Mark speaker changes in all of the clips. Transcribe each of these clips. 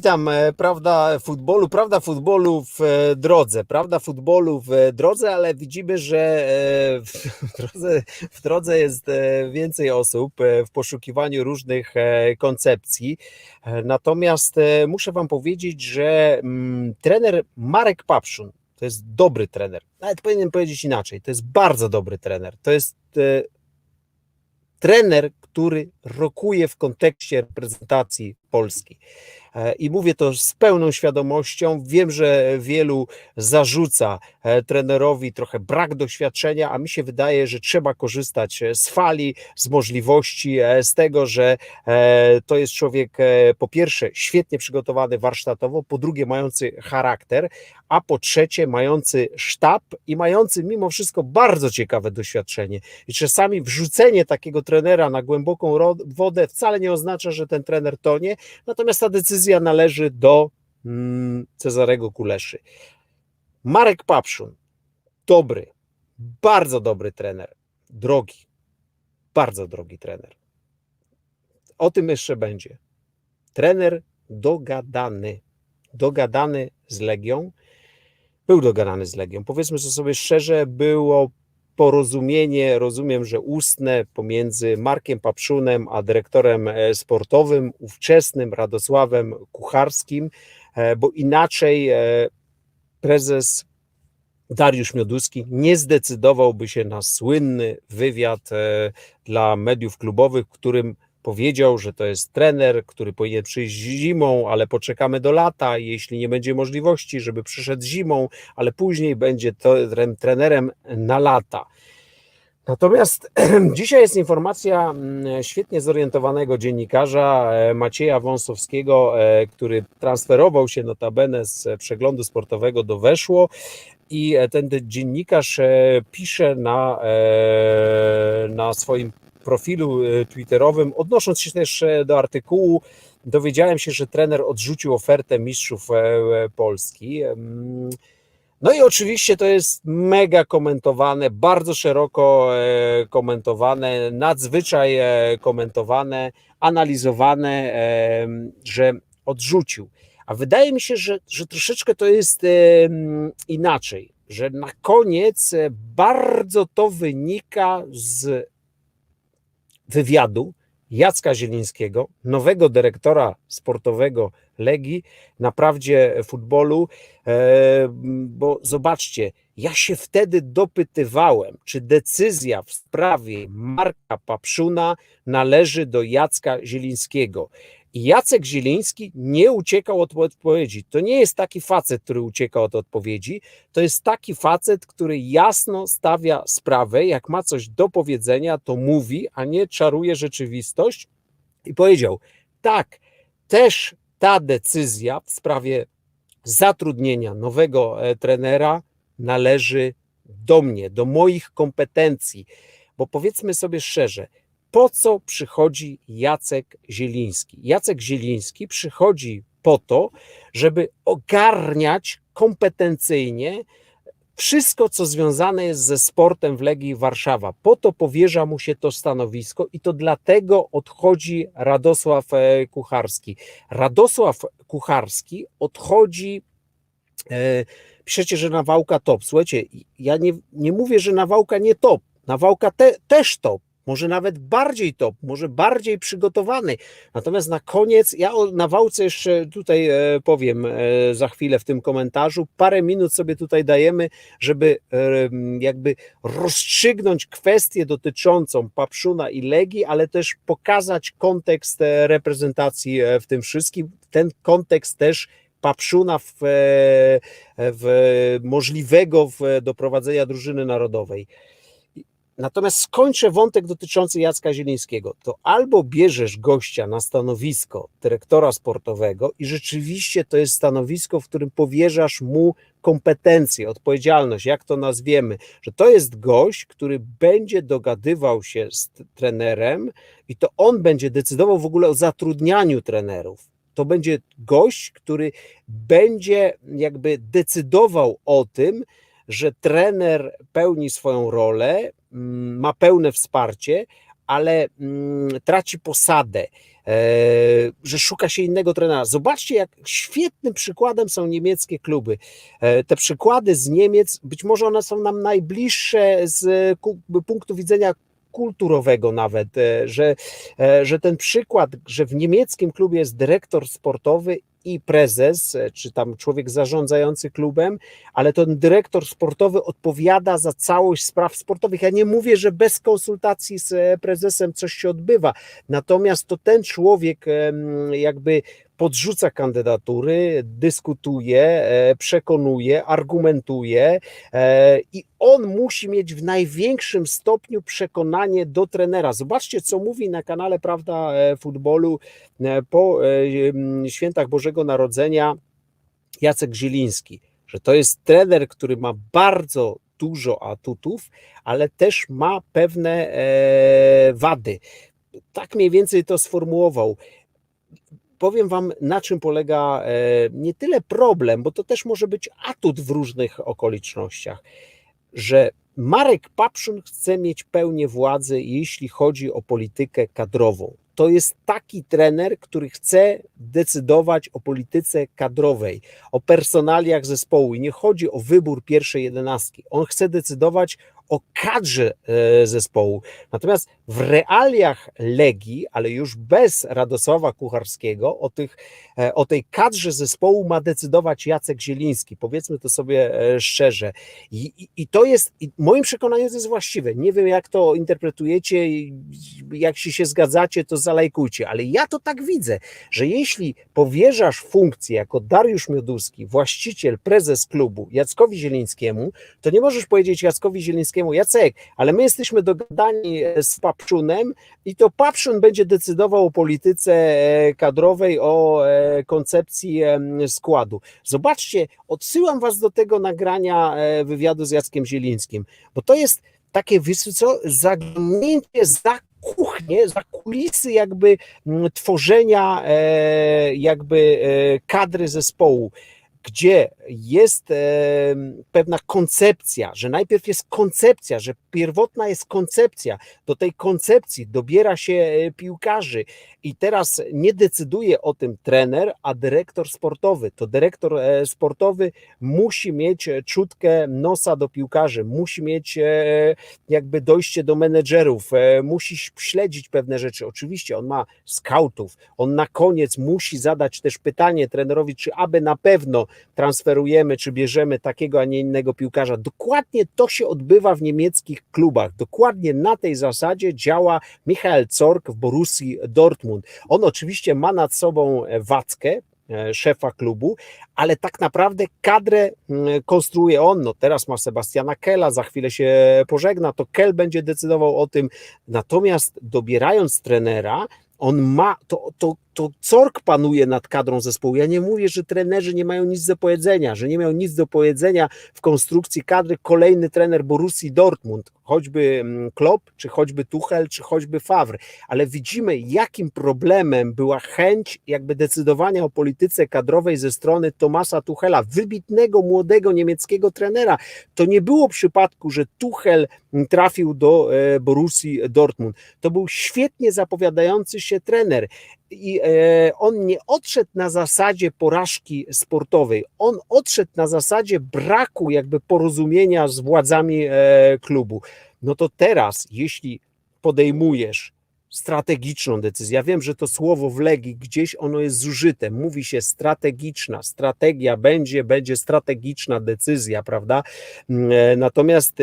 Speaker 1: Witam. E, Prawda futbolu, prawda futbolu w e, drodze, prawda futbolu w e, drodze, ale widzimy, że w drodze, w drodze jest więcej osób w poszukiwaniu różnych koncepcji. Natomiast muszę Wam powiedzieć, że mm, trener Marek Papszun to jest dobry trener. Nawet powinienem powiedzieć inaczej. To jest bardzo dobry trener. To jest trener, który rokuje w kontekście reprezentacji Polski. E, I mówię to z pełną świadomością. Wiem, że wielu zarzuca e, trenerowi trochę brak doświadczenia, a mi się wydaje, że trzeba korzystać e, z fali, z możliwości, z tego, że to jest człowiek po pierwsze świetnie przygotowany warsztatowo, po drugie mający charakter, a po trzecie mający sztab i mający mimo wszystko bardzo ciekawe doświadczenie. I czasami wrzucenie takiego trenera na głęboką wodę wcale nie oznacza, że ten trener tonie, natomiast ta decyzja należy do mm, Cezarego Kuleszy. Marek Papszun, dobry, bardzo dobry trener, drogi, bardzo drogi trener. O tym jeszcze będzie. Trener dogadany, dogadany z Legią, był dogadany z Legią. Powiedzmy sobie szczerze, było porozumienie, rozumiem, że ustne pomiędzy Markiem Papszunem a dyrektorem e, sportowym, ówczesnym Radosławem Kucharskim, e, bo inaczej e, prezes Dariusz Mioduski nie zdecydowałby się na słynny wywiad dla mediów klubowych, w którym powiedział, że to jest trener, który powinien przyjść zimą, ale poczekamy do lata, jeśli nie będzie możliwości, żeby przyszedł zimą, ale później będzie trenerem na lata. Natomiast dzisiaj jest informacja mm, świetnie zorientowanego dziennikarza e, Macieja Wąsowskiego, e, który transferował się notabene z przeglądu sportowego do Weszło i e, ten dziennikarz pisze na, na swoim profilu e, twitterowym, odnosząc się też e, do artykułu, dowiedziałem się, że trener odrzucił ofertę mistrzów e, Polski. No i oczywiście to jest mega komentowane, bardzo szeroko komentowane, nadzwyczaj komentowane, analizowane, że odrzucił. A wydaje mi się, że, że troszeczkę to jest inaczej, że na koniec bardzo to wynika z wywiadu Jacka Zielińskiego, nowego dyrektora sportowego Legii, na prawdzie futbolu, e, bo zobaczcie, ja się wtedy dopytywałem, czy decyzja w sprawie Marka Papszuna należy do Jacka Zielińskiego. I Jacek Zieliński nie uciekał od odpowiedzi. To nie jest taki facet, który ucieka od odpowiedzi, to jest taki facet, który jasno stawia sprawę, jak ma coś do powiedzenia, to mówi, a nie czaruje rzeczywistość. I powiedział: Tak, też ta decyzja w sprawie zatrudnienia nowego e, trenera należy do mnie, do moich kompetencji. Bo powiedzmy sobie szczerze, po co przychodzi Jacek Zieliński? Jacek Zieliński przychodzi po to, żeby ogarniać kompetencyjnie wszystko, co związane jest ze sportem w Legii Warszawa. Po to powierza mu się to stanowisko i to dlatego odchodzi Radosław e, Kucharski. Radosław Kucharski odchodzi. E, piszecie, że Nawałka top. Słuchajcie, ja nie, nie mówię, że Nawałka nie top. Nawałka te, też top. Może nawet bardziej top, może bardziej przygotowany. Natomiast na koniec, ja o Nawałce jeszcze tutaj e, powiem e, za chwilę w tym komentarzu. Parę minut sobie tutaj dajemy, żeby e, jakby rozstrzygnąć kwestię dotyczącą Papszuna i Legii, ale też pokazać kontekst reprezentacji w tym wszystkim. Ten kontekst też Papszuna w, w możliwego w doprowadzenia drużyny narodowej. Natomiast skończę wątek dotyczący Jacka Zielińskiego. To albo bierzesz gościa na stanowisko dyrektora sportowego i rzeczywiście to jest stanowisko, w którym powierzasz mu kompetencje, odpowiedzialność, jak to nazwiemy, że to jest gość, który będzie dogadywał się z trenerem i to on będzie decydował w ogóle o zatrudnianiu trenerów. To będzie gość, który będzie jakby decydował o tym, że trener pełni swoją rolę, ma pełne wsparcie, ale mm, traci posadę. że szuka się innego trenera. Zobaczcie, jak świetnym przykładem są niemieckie kluby. Te przykłady z Niemiec, być może one są nam najbliższe z punktu widzenia kulturowego nawet, że, że ten przykład, że w niemieckim klubie jest dyrektor sportowy i prezes, czy tam człowiek zarządzający klubem, ale ten dyrektor sportowy odpowiada za całość spraw sportowych. Ja nie mówię, że bez konsultacji z prezesem coś się odbywa, natomiast to ten człowiek jakby podrzuca kandydatury, dyskutuje, e, przekonuje, argumentuje e, i on musi mieć w największym stopniu przekonanie do trenera. Zobaczcie, co mówi na kanale Prawda e, Futbolu po świętach Bożego Narodzenia Jacek Zieliński, że to jest trener, który ma bardzo dużo atutów, ale też ma pewne wady. Tak mniej więcej to sformułował powiem Wam, na czym polega e, nie tyle problem, bo to też może być atut w różnych okolicznościach, że Marek Papszun chce mieć pełnię władzy, jeśli chodzi o politykę kadrową. To jest taki trener, który chce decydować o polityce kadrowej, o personaliach zespołu. I nie chodzi o wybór pierwszej jedenastki. On chce decydować o kadrze e, zespołu. Natomiast w realiach Legii, ale już bez Radosława Kucharskiego, o, tych, e, o tej kadrze zespołu ma decydować Jacek Zieliński. Powiedzmy to sobie e, szczerze. I, i, i to jest, i moim przekonaniem to jest właściwe. Nie wiem, jak to interpretujecie, jak się, się zgadzacie, to zalajkujcie, ale ja to tak widzę, że jeśli powierzasz funkcję jako Dariusz Mioduski, właściciel, prezes klubu Jackowi Zielińskiemu, to nie możesz powiedzieć Jackowi Zielińskiemu, Jacek, ale my jesteśmy dogadani e, z Papszunem i to Papszun będzie decydował o polityce e, kadrowej, o e, koncepcji składu. Zobaczcie, odsyłam was do tego nagrania wywiadu z Jackiem Zielińskim, bo to jest takie wysoce zaglądnięcie za kuchnię, za kulisy jakby tworzenia jakby kadry zespołu gdzie jest pewna koncepcja, że najpierw jest koncepcja, że pierwotna jest koncepcja, do tej koncepcji dobiera się e, piłkarzy i teraz nie decyduje o tym trener, a dyrektor sportowy. To dyrektor e, sportowy musi mieć e, czutkę nosa do piłkarzy, musi mieć jakby dojście do menedżerów, musi śledzić pewne rzeczy. Oczywiście on ma skautów, on na koniec musi zadać też pytanie trenerowi, czy aby na pewno transferujemy, czy bierzemy takiego, a nie innego piłkarza. Dokładnie to się odbywa w niemieckich klubach. Dokładnie na tej zasadzie działa Michael Zorc w Borussii Dortmund. On oczywiście ma nad sobą Wackę, e, szefa klubu, ale tak naprawdę kadrę mm, konstruuje on. No teraz ma Sebastiana Kella, za chwilę się pożegna, to Kell będzie decydował o tym. Natomiast dobierając trenera, on ma, to, to, to Cork panuje nad kadrą zespołu. Ja nie mówię, że trenerzy nie mają nic do powiedzenia, że nie mają nic do powiedzenia w konstrukcji kadry kolejny trener Borussii Dortmund, choćby mm, Klopp, czy choćby Tuchel, czy choćby Favre, ale widzimy jakim problemem była chęć jakby decydowania o polityce kadrowej ze strony Tomasa Tuchela, wybitnego młodego niemieckiego trenera. To nie było przypadku, że Tuchel mm, trafił do e, Borussii Dortmund. To był świetnie zapowiadający się trener i e, on nie odszedł na zasadzie porażki sportowej, on odszedł na zasadzie braku jakby porozumienia z władzami e, klubu. No to teraz, jeśli podejmujesz strategiczną decyzję. Ja wiem, że to słowo w Legii gdzieś ono jest zużyte. Mówi się strategiczna, strategia będzie, będzie strategiczna decyzja, prawda? Mm, e, natomiast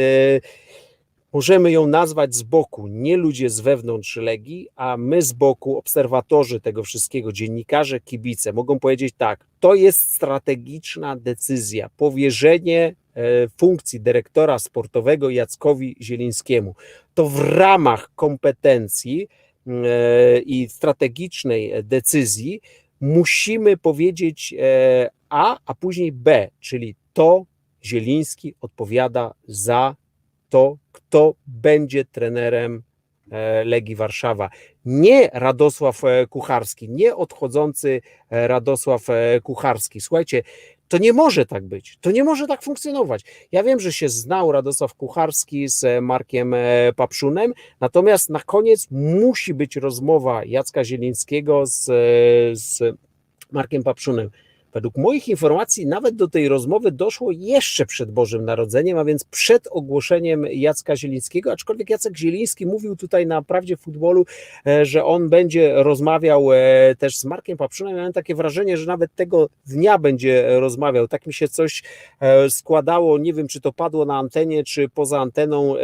Speaker 1: Możemy ją nazwać z boku, nie ludzie z wewnątrz Legii, a my z boku, obserwatorzy tego wszystkiego, dziennikarze, kibice, mogą powiedzieć tak, to jest strategiczna decyzja, powierzenie e, funkcji dyrektora sportowego Jackowi Zielińskiemu. To w ramach kompetencji e, i strategicznej decyzji musimy powiedzieć e, A, a później B, czyli to Zieliński odpowiada za to, kto będzie trenerem e, Legii Warszawa. Nie Radosław e, Kucharski, nie odchodzący e, Radosław Kucharski. Słuchajcie, To nie może tak być. To nie może tak funkcjonować. Ja wiem, że się znał Radosław Kucharski z Markiem Papszunem, natomiast na koniec musi być rozmowa Jacka Zielińskiego z, z Markiem Papszunem. Według moich informacji nawet do tej rozmowy doszło jeszcze przed Bożym Narodzeniem, a więc przed ogłoszeniem Jacka Zielińskiego, aczkolwiek Jacek Zieliński mówił tutaj na Prawdzie Futbolu, e, że on będzie rozmawiał e, też z Markiem Papszunem. Miałem takie wrażenie, że nawet tego dnia będzie rozmawiał. Tak mi się coś e, składało, nie wiem czy to padło na antenie, czy poza anteną.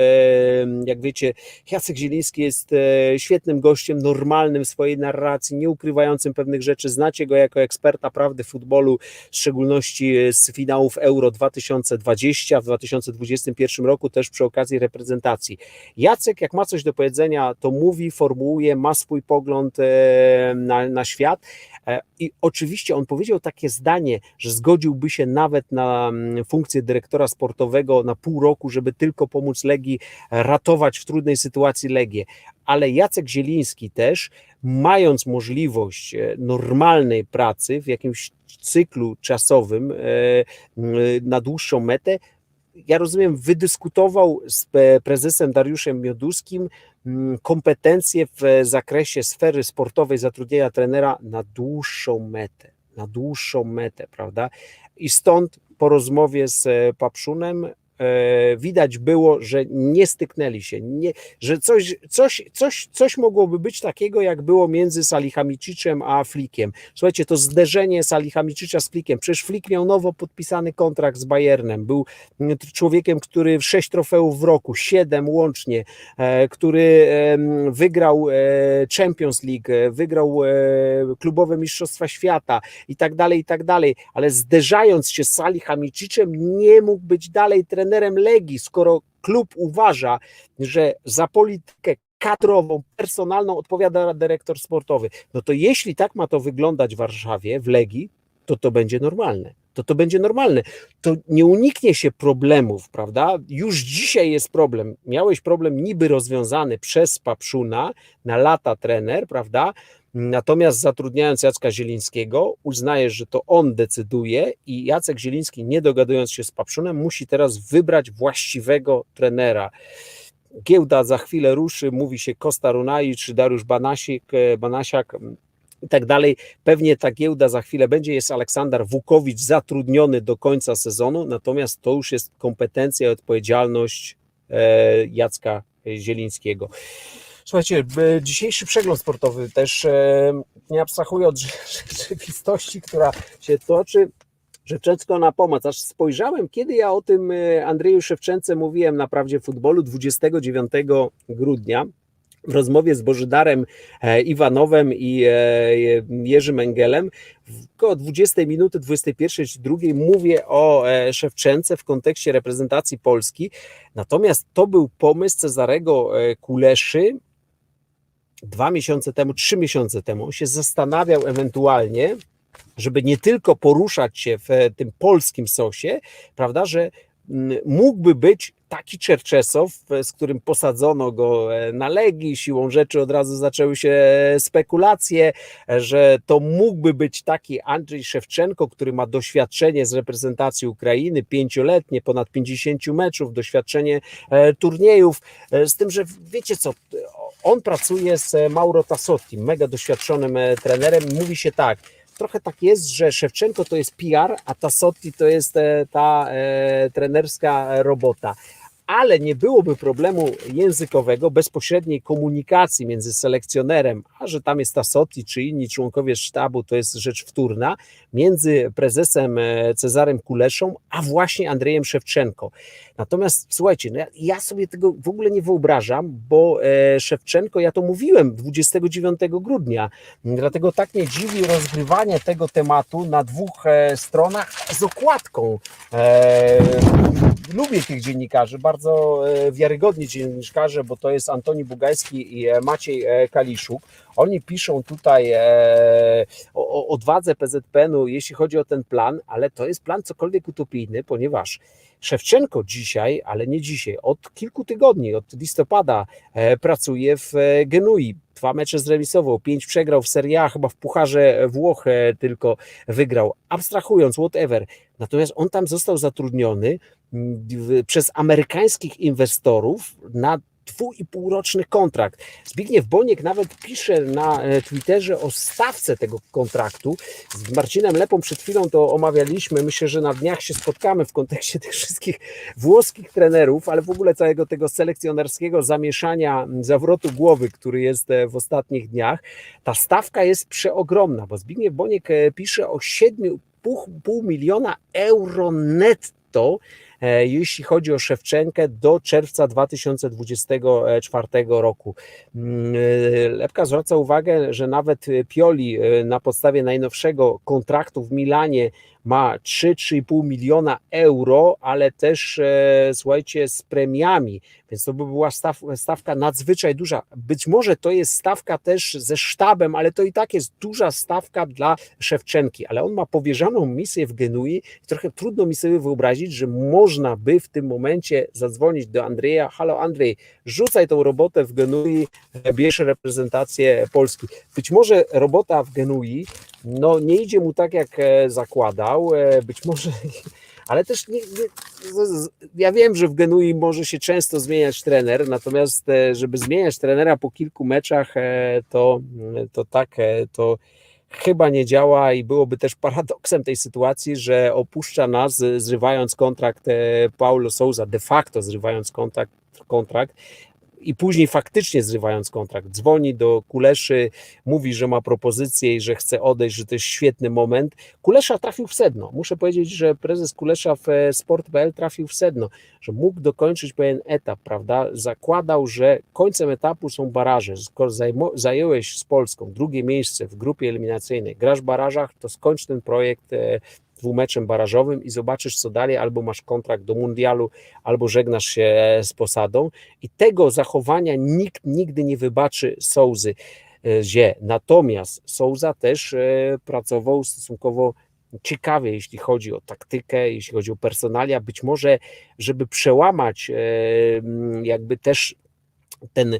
Speaker 1: Jak wiecie, Jacek Zieliński jest świetnym gościem, normalnym w swojej narracji, nie ukrywającym pewnych rzeczy. Znacie go jako eksperta prawdy futbolu futbolu, w szczególności z finałów Euro 2020, w 2021 roku też przy okazji reprezentacji. Jacek, jak ma coś do powiedzenia, to mówi, formułuje, ma swój pogląd e, na, na świat. E, I oczywiście on powiedział takie zdanie, że zgodziłby się nawet na mm, funkcję dyrektora sportowego na pół roku, żeby tylko pomóc Legii ratować w trudnej sytuacji Legię. Ale Jacek Zieliński też, mając możliwość e, normalnej pracy w jakimś cyklu czasowym e, na dłuższą metę, ja rozumiem, wydyskutował z prezesem Dariuszem Mioduskim kompetencje w zakresie sfery sportowej zatrudnienia trenera na dłuższą metę, na dłuższą metę, prawda? I stąd po rozmowie z Papszunem E, widać było, że nie styknęli się, nie, że coś, coś, coś, coś mogłoby być takiego, jak było między Salihamiciczem a Flikiem. Słuchajcie, to zderzenie Salihamicicza z Flikiem, przecież Flik miał nowo podpisany kontrakt z Bayernem, był człowiekiem, który sześć trofeów w roku, siedem łącznie, e, który wygrał e, Champions League, wygrał klubowe Mistrzostwa Świata i tak dalej, i tak dalej, ale zderzając się z Salihamiciczem nie mógł być dalej trenerem trenerem Legii, skoro klub uważa, że za politykę kadrową, personalną odpowiada dyrektor sportowy, no to jeśli tak ma to wyglądać w Warszawie, w Legii, to to będzie normalne. To to będzie normalne. To nie uniknie się problemów, prawda? Już dzisiaj jest problem. Miałeś problem niby rozwiązany przez Papszuna na lata trener, prawda? Natomiast zatrudniając Jacka Zielińskiego, uznajesz, że to on decyduje i Jacek Zieliński, nie dogadując się z Papszunem, musi teraz wybrać właściwego trenera. Giełda za chwilę ruszy, mówi się Kosta Runai czy Dariusz Banasik, e, Banasiak i tak dalej. Pewnie ta giełda za chwilę będzie. Jest Aleksander Wukowicz zatrudniony do końca sezonu, natomiast to już jest kompetencja i odpowiedzialność e, Jacka Zielińskiego. Słuchajcie, dzisiejszy przegląd sportowy też e, nie abstrahuje od rzeczywistości, która się toczy. Rzeczecko na pomoc. Aż spojrzałem, kiedy ja o tym e, Andrzeju Szewczence mówiłem na Prawdzie Futbolu 29 grudnia w rozmowie z Bożydarem e, Iwanowem i Jerzym Engelem. Około 20 minuty, 21 czy 2 mówię o Szewczence w kontekście reprezentacji Polski. Natomiast to był pomysł Cezarego Kuleszy, dwa miesiące temu, trzy miesiące temu, się zastanawiał ewentualnie, żeby nie tylko poruszać się w tym polskim sosie, prawda, że mm, mógłby być taki Czerczesow, z którym posadzono go e, na legi, siłą rzeczy od razu zaczęły się spekulacje, że to mógłby być taki Andrzej Szewczenko, który ma doświadczenie z reprezentacji Ukrainy, pięcioletnie, ponad 50 meczów, doświadczenie e, turniejów, e, z tym, że wiecie co, on pracuje z Mauro Tassotti, mega doświadczonym e, trenerem. Mówi się tak, trochę tak jest, że Szewczenko to jest PR, a Tassotti to jest e, ta e, trenerska robota ale nie byłoby problemu językowego, bezpośredniej komunikacji między selekcjonerem, a że tam jest Tassotti czy inni członkowie sztabu, to jest rzecz wtórna, między prezesem e, Cezarem Kuleszą, a właśnie Andrzejem Szewczenko. Natomiast słuchajcie, no ja, ja, sobie tego w ogóle nie wyobrażam, bo e, Szewczenko, ja to mówiłem 29 grudnia, dlatego tak mnie dziwi rozgrywanie tego tematu na dwóch e, stronach z okładką. lubię tych dziennikarzy, bardzo wiarygodni dziennikarze, bo to jest Antoni Bugajski i Maciej Kaliszuk. Oni piszą tutaj o, odwadze PZPN-u, jeśli chodzi o ten plan, ale to jest plan cokolwiek utopijny, ponieważ Szewczenko dzisiaj, ale nie dzisiaj, od kilku tygodni, od listopada e, pracuje w e, Genui. Dwa mecze zremisował, pięć przegrał w Serie A, chyba w Pucharze Włoch e, tylko wygrał. Abstrahując, whatever. Natomiast on tam został zatrudniony przez amerykańskich inwestorów na dwu i półroczny kontrakt. Zbigniew Boniek nawet pisze na e, Twitterze o stawce tego kontraktu. Z Marcinem Lepą przed chwilą to omawialiśmy. Myślę, że na dniach się spotkamy w kontekście tych wszystkich włoskich trenerów, ale w ogóle całego tego selekcjonerskiego zamieszania, zawrotu głowy, który jest e, w ostatnich dniach. Ta stawka jest przeogromna, bo Zbigniew Boniek e, pisze o 7,5 miliona euro netto, jeśli chodzi o Szewczenkę do czerwca 2024 roku. Mm, e, Lepka zwraca uwagę, że nawet e, Pioli e, na podstawie najnowszego kontraktu w Milanie ma 3-3,5 miliona euro, ale też e, słuchajcie, z premiami, więc to by była staw, stawka nadzwyczaj duża. Być może to jest stawka też ze sztabem, ale to i tak jest duża stawka dla Szewczenki, ale on ma powierzoną misję w Genui i trochę trudno mi sobie wyobrazić, że można by w tym momencie zadzwonić do Andrzeja, halo Andrzej, rzucaj tą robotę w Genui, e, bierz reprezentację Polski. Być może robota w Genui no, nie idzie mu tak, jak e, być może, ale też nie, ja wiem, że w Genui może się często zmieniać trener, natomiast e, żeby zmieniać trenera po kilku meczach, e, to, to tak, e, to chyba nie działa i byłoby też paradoksem tej sytuacji, że opuszcza nas, zrywając kontrakt Paulo Souza, de facto zrywając kontrakt, kontrakt i później faktycznie zrywając kontrakt, dzwoni do Kuleszy, mówi, że ma propozycję i że chce odejść, że to jest świetny moment. Kulesza trafił w sedno. Muszę powiedzieć, że prezes Kulesza w e, Sport.pl trafił w sedno, że mógł dokończyć pewien etap, prawda? Zakładał, że końcem etapu są baraże. Skoro zająłeś z Polską drugie miejsce w grupie eliminacyjnej, grasz w barażach, to skończ ten projekt e, dwumeczem barażowym i zobaczysz, co dalej, albo masz kontrakt do mundialu, albo żegnasz się z posadą i tego zachowania nikt nigdy nie wybaczy Souzy. e, Zie. Natomiast Souza też e, pracował stosunkowo ciekawie, jeśli chodzi o taktykę, jeśli chodzi o personalia, być może, żeby przełamać e, jakby też ten e,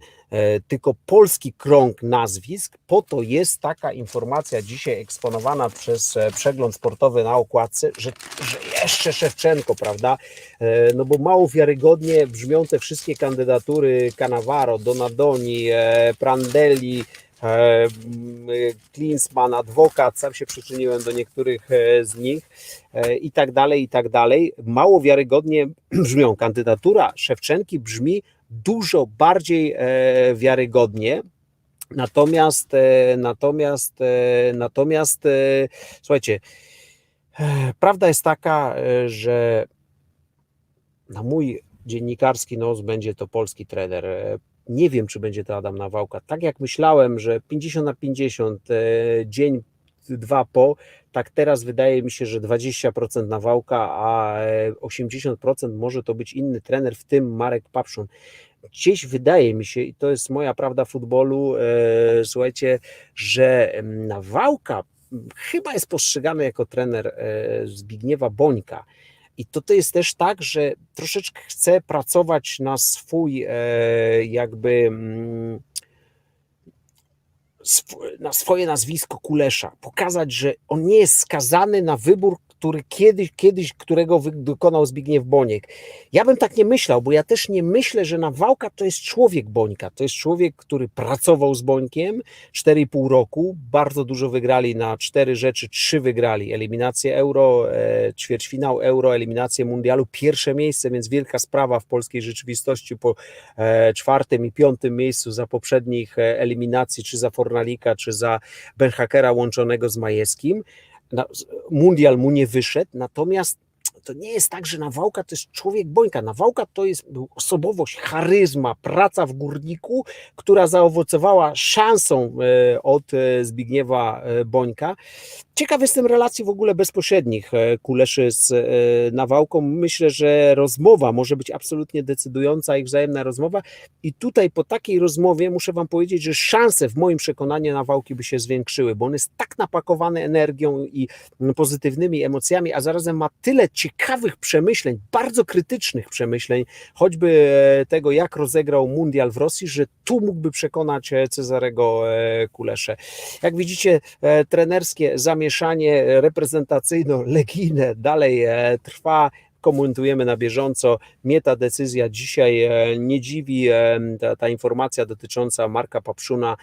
Speaker 1: tylko polski krąg nazwisk, po to jest taka informacja dzisiaj eksponowana przez e, przegląd sportowy na okładce, że, że jeszcze Szewczenko, prawda? E, No bo mało wiarygodnie brzmią te wszystkie kandydatury Cannavaro, Donadoni, Prandelli, m, Klinsmann, adwokat, sam się przyczyniłem do niektórych z nich i tak dalej, i tak dalej. Mało wiarygodnie brzmią. Kandydatura Szewczenki brzmi dużo bardziej e, wiarygodnie. Natomiast, e, natomiast, e, natomiast, słuchajcie, prawda jest taka, że na mój dziennikarski nos będzie to polski trener. E, Nie wiem, czy będzie to Adam Nawałka. Tak jak myślałem, że 50 na 50, e, dzień, dwa po, tak teraz wydaje mi się, że 20% Nawałka, a e, 80% może to być inny trener, w tym Marek Papszun. Gdzieś wydaje mi się, i to jest moja prawda futbolu, e, słuchajcie, że Nawałka chyba jest postrzegany jako trener e, Zbigniewa Bońka. I to, to jest też tak, że troszeczkę chce pracować na swój e, jakby mm, na swoje nazwisko Kulesza, pokazać, że on nie jest skazany na wybór, który kiedyś, kiedyś którego wy- dokonał Zbigniew Boniek. Ja bym tak nie myślał, bo ja też nie myślę, że Nawałka to jest człowiek Bońka, to jest człowiek, który pracował z Bońkiem 4,5 roku, bardzo dużo wygrali na cztery rzeczy, trzy wygrali, eliminację Euro, e, ćwierćfinał Euro, eliminację Mundialu, pierwsze miejsce, więc wielka sprawa w polskiej rzeczywistości po e, czwartym i piątym miejscu za poprzednich e, eliminacji, czy za Fornalika, czy za Benhakera łączonego z Majewskim. Mundial mu nie wyszedł, natomiast to nie jest tak, że Nawałka to jest człowiek Bońka. Nawałka to jest osobowość, charyzma, praca w górniku, która zaowocowała szansą e, od e, Zbigniewa e, Bońka. Ciekaw jestem relacji w ogóle bezpośrednich e, Kuleszy z e, Nawałką. Myślę, że rozmowa może być absolutnie decydująca, ich wzajemna rozmowa. I tutaj po takiej rozmowie muszę Wam powiedzieć, że szanse w moim przekonaniu Nawałki by się zwiększyły, bo on jest tak napakowany energią i mm, pozytywnymi emocjami, a zarazem ma tyle ciekawych przemyśleń, bardzo krytycznych przemyśleń, choćby e, tego, jak rozegrał mundial w Rosji, że tu mógłby przekonać Cezarego Kuleszę. Jak widzicie, trenerskie zamieszanie zamieszanie reprezentacyjno-legijne dalej e, trwa. Komentujemy na bieżąco. Mnie ta decyzja dzisiaj e, nie dziwi, e, ta, ta informacja dotycząca Marka Papszuna,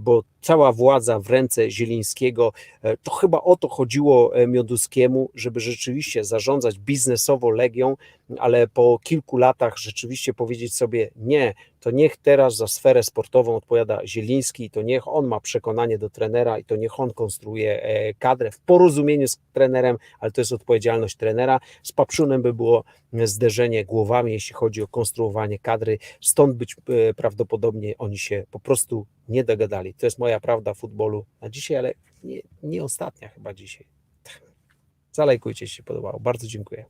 Speaker 1: bo cała władza w ręce Zielińskiego, e, to chyba o to chodziło e, Mioduskiemu, żeby rzeczywiście zarządzać biznesowo Legią, ale po kilku latach rzeczywiście powiedzieć sobie nie, to niech teraz za sferę sportową odpowiada Zieliński, to niech on ma przekonanie do trenera i to niech on konstruuje e, kadrę w porozumieniu z trenerem, ale to jest odpowiedzialność trenera. Z Papszunem by było zderzenie głowami, jeśli chodzi o konstruowanie kadry, stąd być e, prawdopodobnie oni się po prostu nie dogadali. To jest moja prawda futbolu na dzisiaj, ale nie, nie ostatnia chyba dzisiaj. Zalajkujcie, jeśli się podobało. Bardzo dziękuję.